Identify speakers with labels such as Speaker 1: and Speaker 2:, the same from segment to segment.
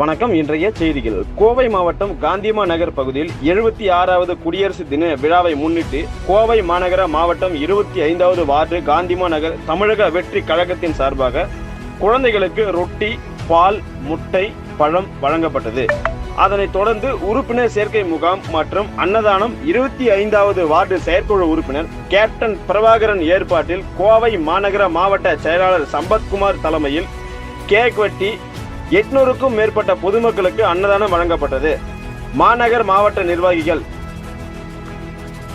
Speaker 1: வணக்கம் இன்றைய செய்திகள் கோவை மாவட்டம் காந்திமா நகர் பகுதியில் எழுபத்தி ஆறாவது குடியரசு தின விழாவை முன்னிட்டு கோவை மாநகர மாவட்டம் இருபத்தி ஐந்தாவது வார்டு காந்திமா நகர் தமிழக வெற்றி கழகத்தின் சார்பாக குழந்தைகளுக்கு ரொட்டி பால் முட்டை பழம் வழங்கப்பட்டது அதனைத் தொடர்ந்து உறுப்பினர் சேர்க்கை முகாம் மற்றும் அன்னதானம் இருபத்தி ஐந்தாவது வார்டு செயற்குழு உறுப்பினர் கேப்டன் பிரபாகரன் ஏற்பாட்டில் கோவை மாநகர மாவட்ட செயலாளர் சம்பத்குமார் தலைமையில் கேக் வெட்டி எட்நூறுக்கும் மேற்பட்ட பொதுமக்களுக்கு அன்னதானம் வழங்கப்பட்டது மாநகர் மாவட்ட நிர்வாகிகள்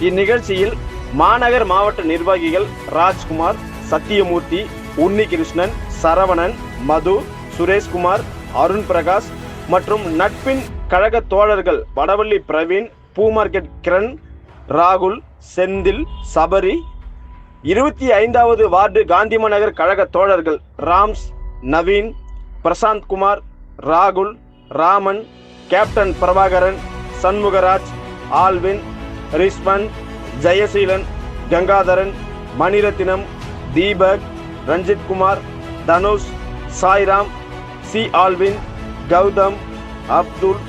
Speaker 1: இந்நிகழ்ச்சியில் மாநகர் மாவட்ட நிர்வாகிகள் ராஜ்குமார் சத்தியமூர்த்தி உன்னி கிருஷ்ணன் சரவணன் மது சுரேஷ்குமார் அருண் பிரகாஷ் மற்றும் நட்பின் கழக தோழர்கள் வடவள்ளி பிரவீன் பூ மார்க்கெட் கிரண் ராகுல் செந்தில் சபரி இருபத்தி ஐந்தாவது வார்டு காந்திமநகர் கழக தோழர்கள் ராம்ஸ் நவீன் பிரசாந்த் குமார் ராகுல் Raman captain Prabhakaran Shanmugaraj Alvin Risman Jayaseelan Gangadharan Maniratnam Deepak Ranjith Kumar Dhanush Sairam C Alvin Gautham Abdul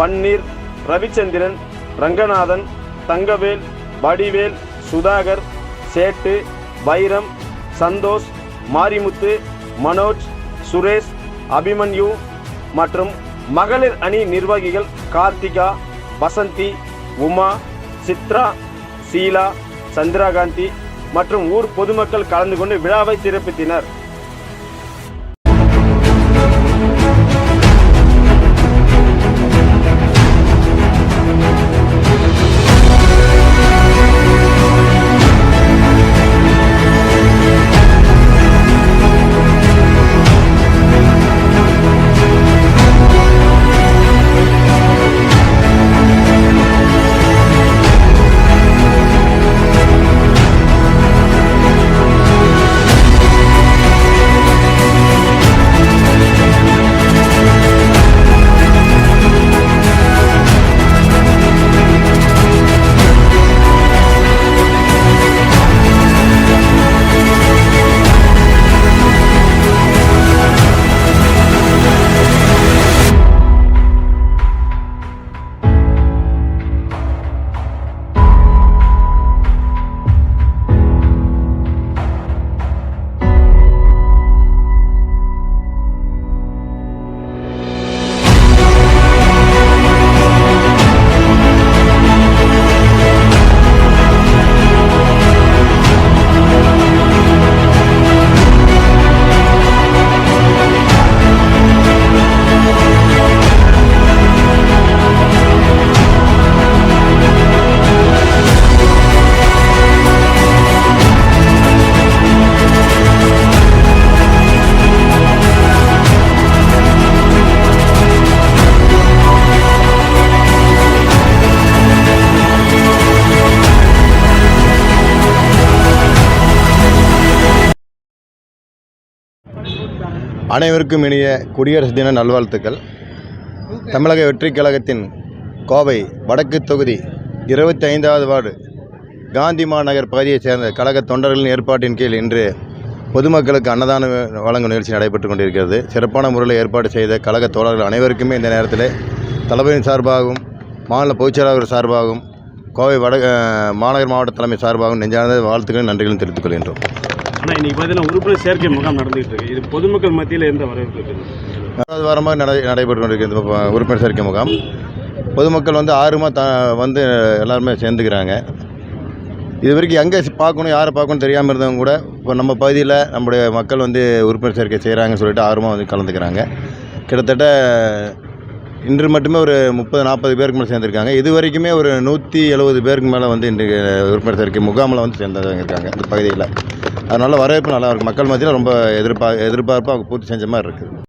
Speaker 1: Panneer Ravichandran Ranganathan Thangavel Vadivel Sudhakar Settu Vairam Santhosh Marimuthu Manoj Suresh Abhimanyu மற்றும் மகளிர் அணி நிர்வாகிகள் கார்த்திகா வசந்தி உமா சித்ரா சீலா சந்திராகாந்தி மற்றும் ஊர் பொதுமக்கள் கலந்து கொண்டு விழாவை சிறப்பித்தனர்
Speaker 2: அனைவருக்கும் இனிய குடியரசு தின நல்வாழ்த்துக்கள் தமிழக வெற்றிக் கழகத்தின் கோவை வடக்கு தொகுதி இருபத்தி ஐந்தாவது வார்டு காந்தி மாநகர் பகுதியைச் சேர்ந்த கழக தொண்டர்களின் ஏற்பாட்டின் கீழ் இன்று பொதுமக்களுக்கு அன்னதானம் வழங்கும் நிகழ்ச்சி நடைபெற்று கொண்டிருக்கிறது சிறப்பான முறையில் ஏற்பாடு செய்த கழக தோழர்கள் அனைவருக்குமே இந்த நேரத்தில் தளபதியின் சார்பாகவும் மாநில பொதுச்செயலாளர் சார்பாகவும் கோவை வட மாநகர் மாவட்ட தலைமை சார்பாகவும் நெஞ்சார்ந்த வாழ்த்துக்களும் நன்றிகளும் தெரிவித்துக் கொள்கின்றோம்
Speaker 3: ஆனால் இன்றைக்கி பார்த்தீங்கன்னா உறுப்பினர் சேர்க்கை முகாம் நடந்துகிட்டு இருக்கு இது பொதுமக்கள் மத்தியில் எந்த வரவேற்பு
Speaker 2: இருக்குது வாரமாக நடை நடைபெற்று கொண்டிருக்கு உறுப்பினர் சேர்க்கை முகாம் பொதுமக்கள் வந்து ஆர்வமாக த வந்து எல்லாருமே சேர்ந்துக்கிறாங்க இது வரைக்கும் எங்கே பார்க்கணும் யாரை பார்க்கணும் தெரியாமல் இருந்தவங்க கூட இப்போ நம்ம பகுதியில் நம்முடைய மக்கள் வந்து உறுப்பினர் சேர்க்கை செய்கிறாங்கன்னு சொல்லிட்டு ஆர்வமாக வந்து கலந்துக்கிறாங்க கிட்டத்தட்ட இன்று மட்டுமே ஒரு முப்பது நாற்பது பேருக்கு மேலே சேர்ந்துருக்காங்க இது வரைக்குமே ஒரு நூற்றி எழுபது பேருக்கு மேலே வந்து இன்றைக்கு உறுப்பினர் சேர்க்கை முகாமில் வந்து சேர்ந்தவங்க இருக்காங்க இந்த பகுதியில் அதனால் வரவேற்பு நல்லாயிருக்கு மக்கள் மத்தியில் ரொம்ப எதிர்பார் எதிர்பார்ப்பு அவங்க பூர்த்தி செஞ்ச மாதிரி இருக்குது